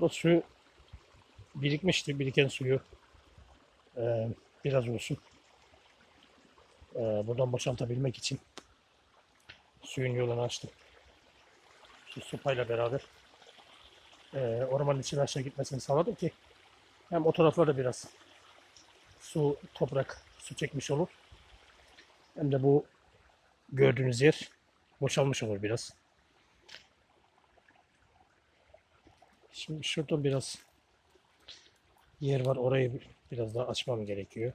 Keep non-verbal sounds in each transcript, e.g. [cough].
Bu su birikmişti. Biriken suyu e, biraz olsun e, buradan boşaltabilmek için suyun yolunu açtım. Şu sopayla beraber e, ormanın içine aşağı gitmesini sağladım ki hem o taraflarda biraz su, toprak, su çekmiş olur. Hem de bu gördüğünüz yer boşalmış olur biraz. Şimdi şurada biraz yer var. Orayı biraz daha açmam gerekiyor.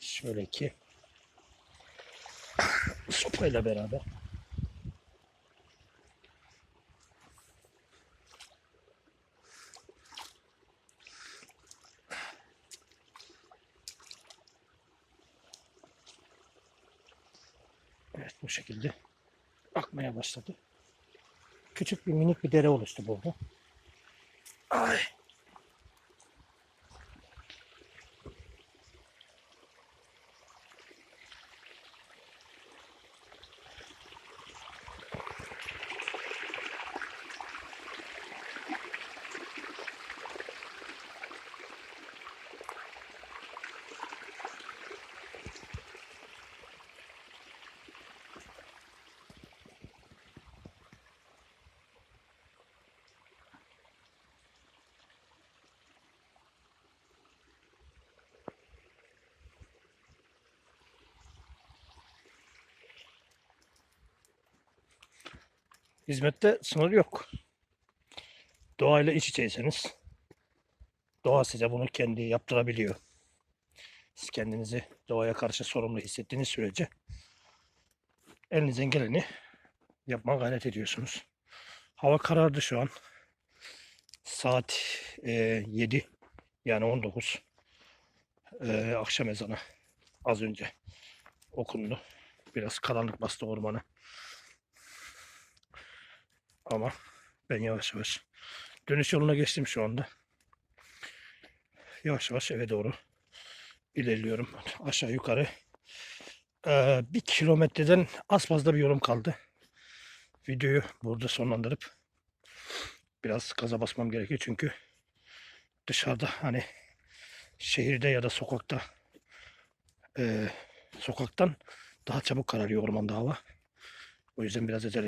Şöyle ki [coughs] sopayla beraber Evet bu şekilde akmaya başladı. Küçük bir minik bir dere oluştu burada. Ay. Hizmette sınır yok. Doğayla iç içeyseniz doğa size bunu kendi yaptırabiliyor. Siz kendinizi doğaya karşı sorumlu hissettiğiniz sürece elinizden geleni yapmaya gayret ediyorsunuz. Hava karardı şu an. Saat e, 7 yani 19 e, akşam ezanı az önce okundu. Biraz karanlık bastı ormanı. Ama ben yavaş yavaş dönüş yoluna geçtim şu anda. Yavaş yavaş eve doğru ilerliyorum. Aşağı yukarı eee, bir kilometreden az fazla bir yolum kaldı. Videoyu burada sonlandırıp biraz gaza basmam gerekiyor çünkü dışarıda hani şehirde ya da sokakta eee, sokaktan daha çabuk kararıyor ormanda hava. O yüzden biraz acele